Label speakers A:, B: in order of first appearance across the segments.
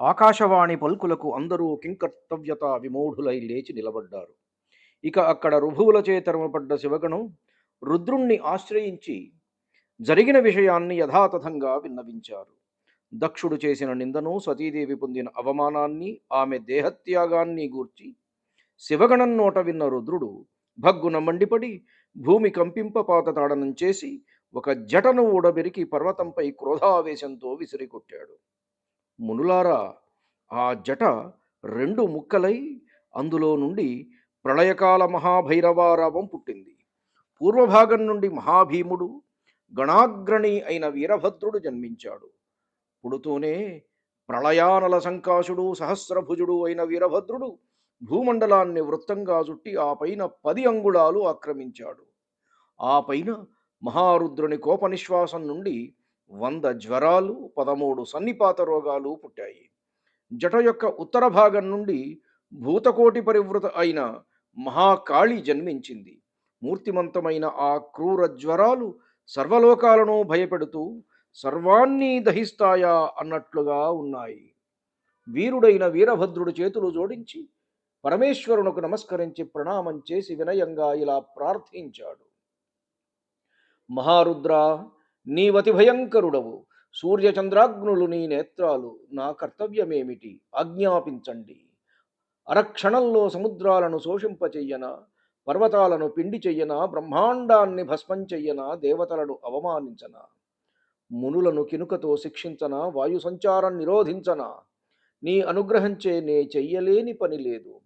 A: ఆకాశవాణి పలుకులకు అందరూ కింకర్తవ్యత విమూఢులై లేచి నిలబడ్డారు. ఇక అక్కడ రుభువుల చేతరమపడ్డ శివగణం రుద్రుణ్ణి ఆశ్రయించి జరిగిన విషయాన్ని యథాతథంగా విన్నవించారు. దక్షుడు చేసిన నిందను సతీదేవి పొందిన అవమానాన్ని ఆమె దేహత్యాగాన్ని గూర్చి శివగణం నోట విన్న రుద్రుడు భగ్గున మండిపడి భూమి కంపింపపాతతాడనం చేసి ఒక జటను ఊడబెరికి పర్వతంపై క్రోధావేశంతో విసిరికొట్టాడు. మునులారా ఆ జట రెండు ముక్కలై అందులో నుండి ప్రళయకాల మహాభైరవారావం పుట్టింది. పూర్వభాగం నుండి మహాభీముడు గణాగ్రణి అయిన వీరభద్రుడు జన్మించాడు. పుడుతూనే ప్రళయానల సంకాశుడు సహస్రభుజుడు అయిన వీరభద్రుడు భూమండలాన్ని వృత్తంగా చుట్టి ఆ పైన పది అంగుళాలు ఆక్రమించాడు. ఆ పైన మహారుద్రుని కోపనిశ్వాసం నుండి వంద జ్వరాలు పదమూడు సన్నిపాత రోగాలు పుట్టాయి. జట యొక్క ఉత్తర భాగం నుండి భూతకోటి పరివృత అయిన మహాకాళి జన్మించింది. మూర్తిమంతమైన ఆ క్రూర జ్వరాలు సర్వలోకాలను భయపెడుతూ సర్వాన్ని దహిస్తాయా అన్నట్లుగా ఉన్నాయి. వీరుడైన వీరభద్రుడు చేతులు జోడించి పరమేశ్వరునకు నమస్కరించి ప్రణామం చేసి వినయంగా ఇలా ప్రార్థించాడు. మహారుద్ర నీవతి భయంకరుడవు సూర్యచంద్రాగ్నులు నీ నేత్రాలు నా కర్తవ్యమేమిటి? ఆజ్ఞాపించండి. అరక్షణంలో సముద్రాలను శోషింపచెయ్యనా? పర్వతాలను పిండి చెయ్యనా బ్రహ్మాండాన్ని భస్మం చెయ్యనా దేవతలను అవమానించనా? మునులను కినుకతో శిక్షించనా? వాయు సంచారం నిరోధించనా? నీ అనుగ్రహంచే నే చెయ్యలేని పని లేదు.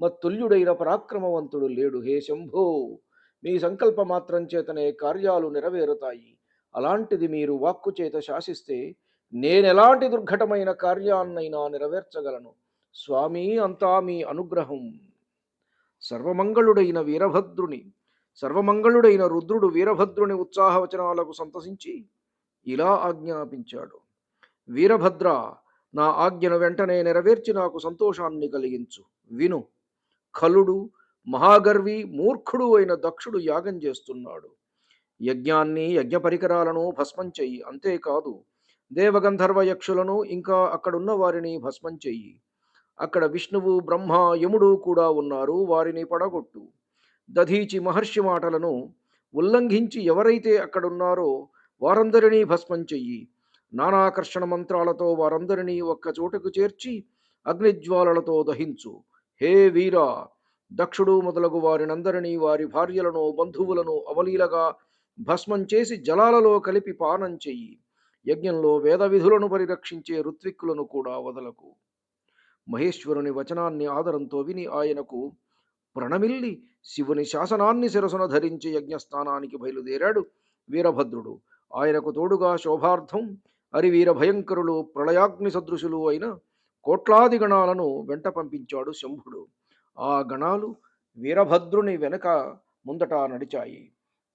A: మత్తుల్యుడైన పరాక్రమవంతుడు లేడు హే శంభో. మీ సంకల్ప మాత్రం చేతనే కార్యాలు నెరవేరుతాయి. అలాంటిది మీరు వాక్కు చేత శాసిస్తే నేనెలాంటి దుర్ఘటమైన కార్యాన్నైనా నెరవేర్చగలను. స్వామి అంతా మీ అనుగ్రహం. సర్వమంగళుడైన వీరభద్రుని సర్వమంగళుడైన రుద్రుడు వీరభద్రుని ఉత్సాహవచనాలకు సంతసించి ఇలా ఆజ్ఞాపించాడు. వీరభద్ర నా ఆజ్ఞను వెంటనే నెరవేర్చి నాకు సంతోషాన్ని కలిగించు. విను ఖలుడు మహాగర్వి మూర్ఖుడు అయిన దక్షుడు యాగం చేస్తున్నాడు. యజ్ఞాన్ని యజ్ఞ పరికరాలను భస్మం చెయ్యి. అంతేకాదు దేవగంధర్వ యక్షులను ఇంకా అక్కడున్న వారిని భస్మం చెయ్యి. అక్కడ విష్ణువు బ్రహ్మ యముడు కూడా ఉన్నారు. వారిని పడగొట్టు. దధీచి మహర్షి మాటలను ఉల్లంఘించి ఎవరైతే అక్కడున్నారో వారందరినీ భస్మం చెయ్యి. నానాకర్షణ మంత్రాలతో వారందరినీ ఒక్క చోటుకు చేర్చి అగ్నిజ్వాలలతో దహించు. హే వీరా! దక్షుడు మొదలగు వారినందరినీ వారి భార్యలను బంధువులను అవలీలగా భస్మం చేసి జలాలలో కలిపి పానం చెయ్యి. యజ్ఞంలో వేద విధులను పరిరక్షించే ఋత్విక్కులను కూడా వదలకు. మహేశ్వరుని వచనాన్ని ఆదరంతో విని ఆయనకు ప్రణమిల్లి శివుని శాసనాన్ని శిరసున ధరించి యజ్ఞస్థానానికి బయలుదేరాడు వీరభద్రుడు. ఆయనకు తోడుగా శోభార్థం అరివీర భయంకరులు ప్రళయాగ్ని సదృశులు అయిన కోట్లాది గణాలను వెంట పంపించాడు శంభుడు. ఆ గణాలు వీరభద్రుని వెనక ముందట నడిచాయి.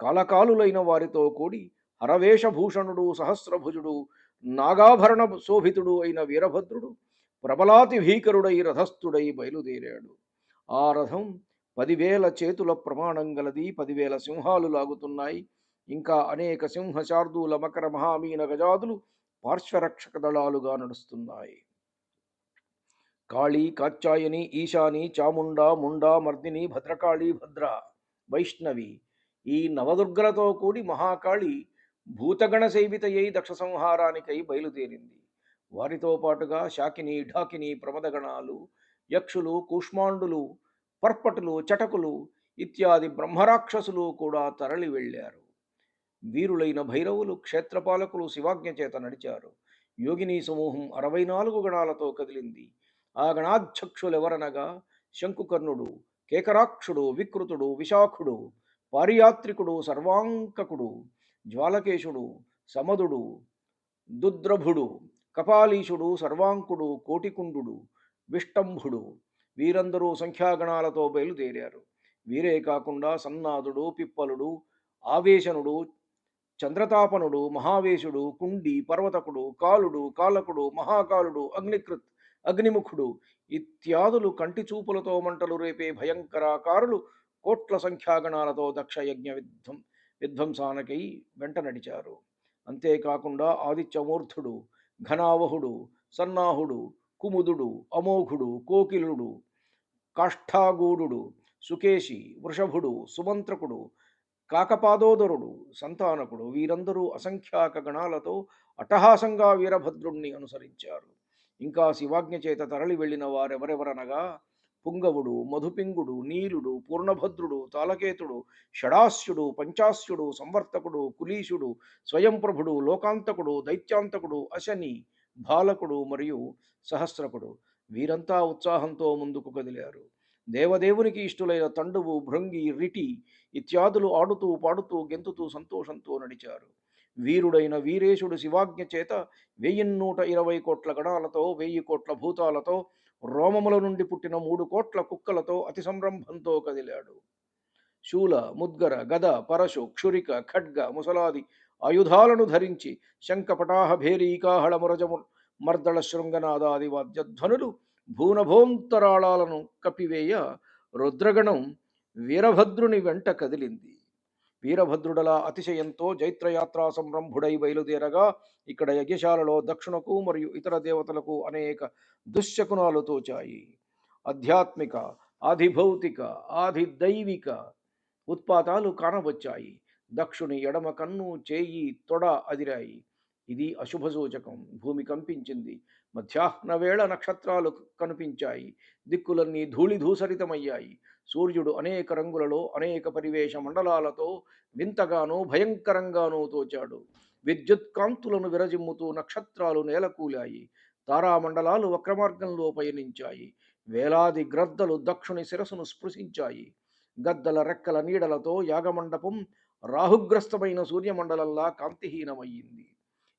A: కాలకాలులైన వారితో కూడి హరవేషభూషణుడు సహస్రభుజుడు నాగాభరణ శోభితుడు అయిన వీరభద్రుడు ప్రబలాతి భీకరుడై రథస్థుడై బయలుదేరాడు. ఆ రథం పదివేల చేతుల ప్రమాణం గలది పదివేల సింహాలు లాగుతున్నాయి. ఇంకా అనేక సింహ శార్దూల మకర మహామీన గజాదులు పార్శ్వరక్షక దళాలుగా నడుస్తున్నాయి. కాళీ కాత్యాయని ఈశాని చాముండా ముండా మర్దిని భద్రకాళీ భద్ర వైష్ణవి ఈ నవదుర్గలతో కూడి మహాకాళి భూతగణ సేవితయ్యై దక్ష సంహారానికై బయలుదేరింది. వారితో పాటుగా శాకిని ఢాకిని ప్రమదగణాలు యక్షులు కూష్మాండులు పర్పటులు చటకులు ఇత్యాది బ్రహ్మరాక్షసులు కూడా తరలి వెళ్ళారు. వీరులైన భైరవులు క్షేత్రపాలకులు శివాజ్ఞ చేత నడిచారు. యోగిని సమూహం అరవై నాలుగు గణాలతో కదిలింది. ఆ గణాధ్యక్షులెవరనగా శంకుకర్ణుడు కేకరాక్షుడు వికృతుడు విశాఖుడు పారియాత్రికుడు సర్వాంకకుడు జ్వాలకేశుడు సమదుడు దుద్రభుడు కపాలీషుడు సర్వాంకుడు కోటికుండు విష్టంభుడు వీరందరూ సంఖ్యాగణాలతో బయలుదేరారు. వీరే కాకుండా సన్నాదుడు పిప్పలుడు ఆవేశనుడు చంద్రతాపనుడు మహావేశుడు కుండి పర్వతకుడు కాలుడు కాలకుడు మహాకాలుడు అగ్నికృత్ అగ్నిముఖుడు ఇత్యాదులు కంటి చూపులతో మంటలు రేపే భయంకరాకారులు కోట్ల సంఖ్యాగణాలతో దక్ష యజ్ఞ విధ్వం విధ్వంసానకై వెంట నడిచారు. అంతేకాకుండా ఆదిత్యమూర్ధుడు ఘనావహుడు సన్నాహుడు కుముదుడు అమోఘుడు కోకిలుడు కాష్ఠాగూఢుడు సుకేశి వృషభుడు సుమంత్రకుడు కాకపాదోదరుడు సంతానకుడు వీరందరూ అసంఖ్యాక గణాలతో అట్టహాసంగా వీరభద్రుణ్ణి అనుసరించారు. ఇంకా శివాజ్ఞ చేత తరలి వెళ్ళిన వారెవరెవరనగా పుంగవుడు మధుపింగుడు నీలుడు పూర్ణభద్రుడు తాలకేతుడు షడాస్యుడు పంచాస్యుడు సంవర్తకుడు కులీశుడు స్వయంప్రభుడు లోకాంతకుడు దైత్యాంతకుడు అశని బాలకుడు మరియు సహస్రకుడు. వీరంతా ఉత్సాహంతో ముందుకు కదిలారు. దేవదేవునికి ఇష్టులైన తండువు భృంగి రిటి ఇత్యాదులు ఆడుతూ పాడుతూ గెంతుతూ సంతోషంతో నడిచారు. వీరుడైన వీరేశుడు శివాజ్ఞ చేత వెయ్యిన్నూట ఇరవై కోట్ల గణాలతో వెయ్యి కోట్ల భూతాలతో రోమముల నుండి పుట్టిన మూడు కోట్ల కుక్కలతో అతి సంరంభంతో కదిలాడు. శూల ముద్గర గద పరశు క్షురిక ఖడ్గ ముసలాది ఆయుధాలను ధరించి శంఖపటాహ భేరీకాహళ మురజము మర్దళ శృంగనాదాది వాద్యధ్వనులు భూనభోంతరాళాలను కప్పివేయ రుద్రగణం వీరభద్రుని వెంట కదిలింది. వీరభద్రుడల అతిశయంతో జైత్రయాత్రా సంరంభుడై బయలుదేరగా ఇక్కడ యజ్ఞశాలలో దక్షిణకు మరియు ఇతర దేవతలకు అనేక దుశ్శకునాలు తోచాయి. ఆధ్యాత్మిక ఆధిభౌతిక ఆధిదైవిక ఉత్పాతాలు కానవచ్చాయి. దక్షుని ఎడమ కన్ను చేయి తొడ అదిరాయి. ఇది అశుభ సూచకం భూమి కంపించింది. మధ్యాహ్న వేళ నక్షత్రాలు కనిపించాయి. దిక్కులన్నీ ధూళిధూసరితమయ్యాయి సూర్యుడు అనేక రంగులలో అనేక పరివేశ మండలాలతో వింతగానూ భయంకరంగానూ తోచాడు. విద్యుత్ కాంతులను విరజిమ్ముతూ నక్షత్రాలు నేలకూలాయి. తారామండలాలు వక్రమార్గంలో పయనించాయి. వేలాది గ్రద్దలు దక్షుని శిరసును స్పృశించాయి. గద్దల రెక్కల నీడలతో యాగమండపం రాహుగ్రస్తమైన సూర్యమండలంలా కాంతిహీనమయ్యింది.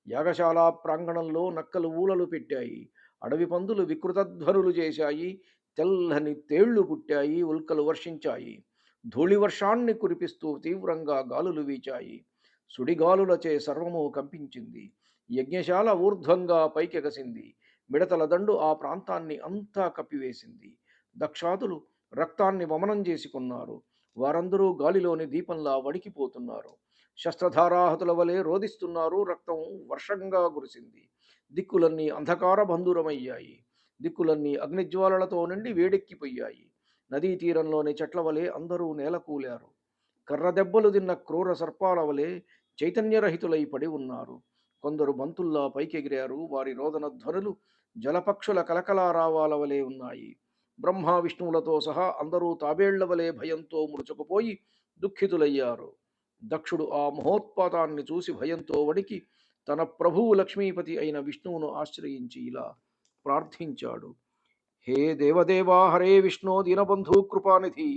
A: యాగశాల ప్రాంగణంలో నక్కలు ఊలలు పెట్టాయి. అడవి పందులు వికృతధ్వనులు చేశాయి. తెల్లని తేళ్ళు పుట్టాయి ఉల్కలు వర్షించాయి. ధూళి వర్షాన్ని కురిపిస్తూ తీవ్రంగా గాలులు వీచాయి. సుడిగాలులచే సర్వము కంపించింది. యజ్ఞశాల ఊర్ధ్వంగా పైకెగసింది. మిడతల దండు ఆ ప్రాంతాన్ని అంతా కప్పివేసింది. దక్షాదులు రక్తాన్ని వమనం చేసుకున్నారు. వారందరూ గాలిలోని దీపంలా వణికిపోతున్నారు. శస్త్రధారాహతుల వలె రోధిస్తున్నారు రక్తం వర్షంగా కురిసింది. దిక్కులన్నీ అంధకార బంధురమయ్యాయి. దిక్కులన్నీ అగ్నిజ్వాలలతో నిండి వేడెక్కిపోయాయి. నదీ తీరంలోని చెట్ల వలె అందరూ నేలకూలారు. కర్ర దెబ్బలు తిన్న క్రూర సర్పాల వలె చైతన్యరహితులై పడి ఉన్నారు. కొందరు బంతుల్లా పైకెగిరారు. వారి రోదన ధ్వనులు జలపక్షుల కలకలారావాల వలె ఉన్నాయి. బ్రహ్మ విష్ణువులతో సహా అందరూ తాబేళ్ళ వలె భయంతో ముడుచుకుపోయి దుఃఖితులయ్యారు. దక్షుడు ఆ మహోత్పాతాన్ని చూసి భయంతో వణికి తన ప్రభువు లక్ష్మీపతి అయిన విష్ణువును ఆశ్రయించి ఇలా ప్రార్థించాడు. హే దేవదేవా హరే విష్ణు దీనబంధు కృపానిధి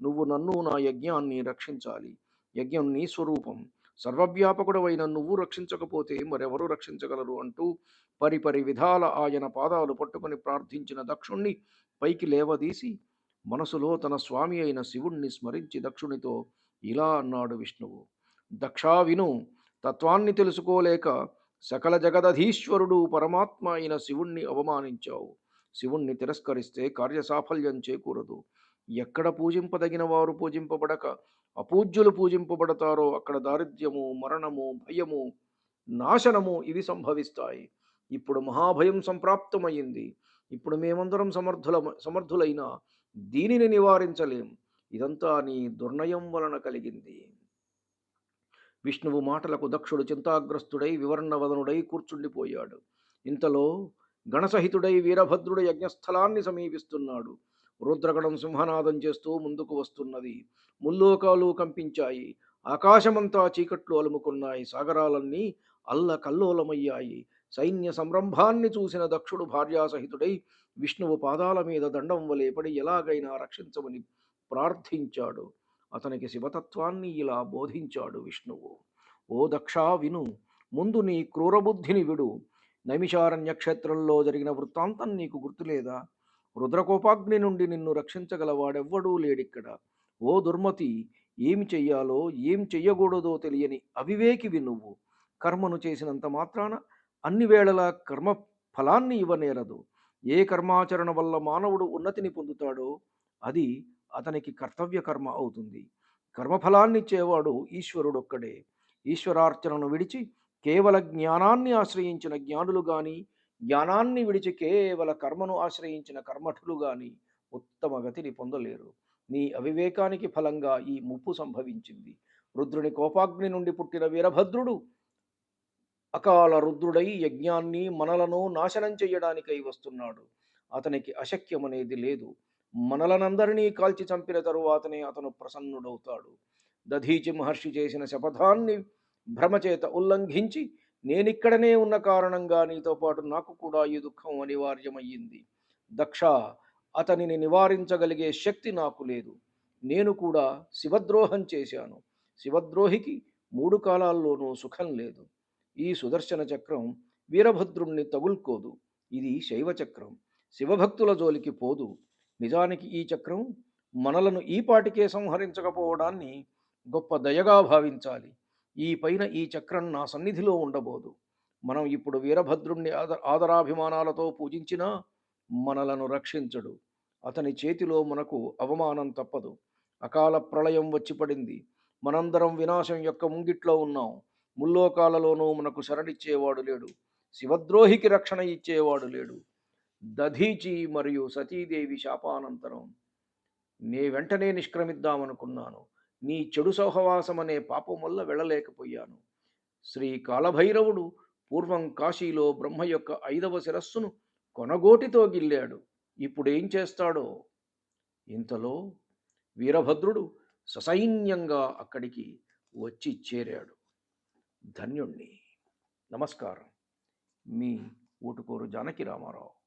A: నువ్వు నన్ను నా యజ్ఞాన్ని రక్షించాలి. యజ్ఞం నీ స్వరూపం. సర్వవ్యాపకుడవైన నువ్వు రక్షించకపోతే మరెవరు రక్షించగలరు అంటూ పరిపరి విధాల ఆయన పాదాలు పట్టుకొని ప్రార్థించిన దక్షుణ్ణి పైకి లేవదీసి మనసులో తన స్వామి అయిన శివుణ్ణి స్మరించి దక్షునితో ఇలా అన్నాడు విష్ణువు. దక్షా విను తత్వాన్ని తెలుసుకోలేక సకల జగదధీశ్వరుడు పరమాత్మ అయిన శివుణ్ణి అవమానించావు. శివుణ్ణి తిరస్కరిస్తే కార్యసాఫల్యం చేకూరదు. ఎక్కడ పూజింపదగిన వారు పూజింపబడక అపూజ్యులు పూజింపబడతారో అక్కడ దారిద్ర్యము మరణము భయము నాశనము ఇవి సంభవిస్తాయి. ఇప్పుడు మహాభయం సంప్రాప్తమైంది ఇప్పుడు మేమందరం సమర్థుల సమర్థులైన దీనిని నివారించలేం. ఇదంతా నీ దుర్నయం వలన కలిగింది. విష్ణువు మాటలకు దక్షుడు చింతాగ్రస్తుడై వివర్ణవదనుడై కూర్చుండిపోయాడు. ఇంతలో గణసహితుడై వీరభద్రుడు యజ్ఞస్థలాన్ని సమీపిస్తున్నాడు. రుద్రగణం సింహనాదం చేస్తూ ముందుకు వస్తున్నది. ముల్లోకాలు కంపించాయి. ఆకాశమంతా చీకట్లు అలుముకున్నాయి. సాగరాలన్నీ అల్ల కల్లోలమయ్యాయి సైన్య సంరంభాన్ని చూసిన దక్షుడు భార్యాసహితుడై విష్ణువు పాదాల మీద దండం వలె పడి ఎలాగైనా రక్షించమని ప్రార్థించాడు. అతనికి శివతత్వాన్ని ఇలా బోధించాడు విష్ణువు. ఓ దక్షా విను. ముందు నీ క్రూరబుద్ధిని విడు. నైమిషారణ్య క్షేత్రంలో జరిగిన వృత్తాంతం నీకు గుర్తులేదా? రుద్రకోపాగ్ని నుండి నిన్ను రక్షించగల వాడెవ్వడూ లేడిక్కడ. ఓ దుర్మతి ఏమి చెయ్యాలో ఏం చెయ్యకూడదో తెలియని అవివేకివి నువ్వు కర్మను చేసినంత మాత్రాన అన్ని వేళలా కర్మ ఫలాన్ని ఇవ్వనేరదు. ఏ కర్మాచరణ వల్ల మానవుడు ఉన్నతిని పొందుతాడో అది అతనికి కర్తవ్య కర్మ అవుతుంది. కర్మఫలాన్నిచ్చేవాడు ఈశ్వరుడొక్కడే. ఈశ్వరార్చనను విడిచి కేవల జ్ఞానాన్ని ఆశ్రయించిన జ్ఞానులు గాని జ్ఞానాన్ని విడిచి కేవల కర్మను ఆశ్రయించిన కర్మఠులు గాని ఉత్తమ గతిని పొందలేరు. నీ అవివేకానికి ఫలంగా ఈ ముప్పు సంభవించింది. రుద్రుని కోపాగ్ని నుండి పుట్టిన వీరభద్రుడు అకాల రుద్రుడై యజ్ఞాన్ని మనలను నాశనం చేయడానికై వస్తున్నాడు. అతనికి అశక్యమనేది లేదు. మనలనందరినీ కాల్చి చంపిన తరువాతనే అతను ప్రసన్నుడవుతాడు. దధీచి మహర్షి చేసిన శపథాన్ని భ్రమచేత ఉల్లంఘించి నేనిక్కడనే ఉన్న కారణంగా నీతో పాటు నాకు కూడా ఈ దుఃఖం అనివార్యమయ్యింది. దక్ష అతనిని నివారించగలిగే శక్తి నాకు లేదు. నేను కూడా శివద్రోహం చేశాను. శివద్రోహికి మూడు కాలాల్లోనూ సుఖం లేదు. ఈ సుదర్శన చక్రం వీరభద్రుణ్ణి తగుల్కోదు. ఇది శైవ చక్రం. శివభక్తుల జోలికి పోదు. నిజానికి ఈ చక్రం మనలను ఈపాటికే సంహరించకపోవడాన్ని గొప్ప దయగా భావించాలి. ఈ పైన ఈ చక్రం నా సన్నిధిలో ఉండబోదు. మనం ఇప్పుడు వీరభద్రుణ్ణి ఆద ఆదరాభిమానాలతో పూజించినా మనలను రక్షించడు. అతని చేతిలో మనకు అవమానం తప్పదు. అకాల ప్రళయం వచ్చి పడింది మనందరం వినాశం యొక్క ముంగిట్లో ఉన్నాం. ముల్లోకాలలోనూ మనకు శరణిచ్చేవాడు లేడు. శివద్రోహికి రక్షణ ఇచ్చేవాడు లేడు. దధీచి మరియు సతీదేవి శాపానంతరం నే వెంటనే నిష్క్రమిద్దామనుకున్నాను. నీ చెడు సౌహవాసం అనే పాపం వల్ల వెళ్ళలేకపోయాను. శ్రీ కాలభైరవుడు పూర్వం కాశీలో బ్రహ్మ యొక్క ఐదవ శిరస్సును కొనగోటితో గిల్లాడు. ఇప్పుడేం చేస్తాడో? ఇంతలో వీరభద్రుడు ససైన్యంగా అక్కడికి వచ్చి చేరాడు. ధన్యుణ్ణి. నమస్కారం. మీ ఊటుకూరు జానకి రామారావు.